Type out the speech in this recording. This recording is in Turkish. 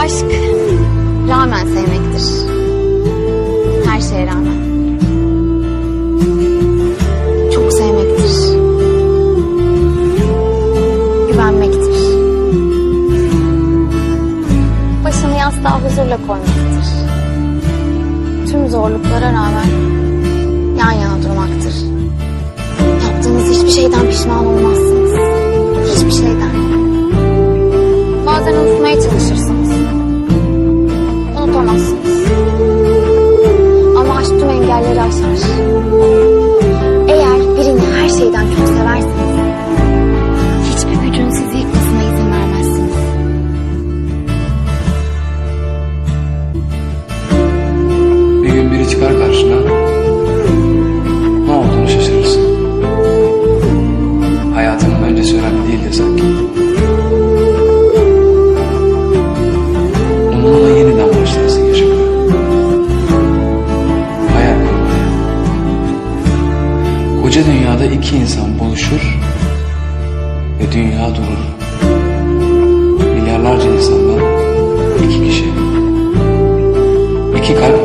Aşk rağmen sevmektir. Her şeye rağmen. Çok sevmektir. Güvenmektir. Başını yastığa huzurla koymaktır. Tüm zorluklara rağmen yan yana durmaktır. Yaptığınız hiçbir şeyden pişman olmazsınız. Aşar. Eğer birini her şeyden çok severseniz, hiçbir gücün sizi yıkmasına izin vermezsiniz. Bir gün biri çıkar karşına. Koca dünyada iki insan buluşur ve dünya durur. Milyarlarca insandan iki kişi. İki kalp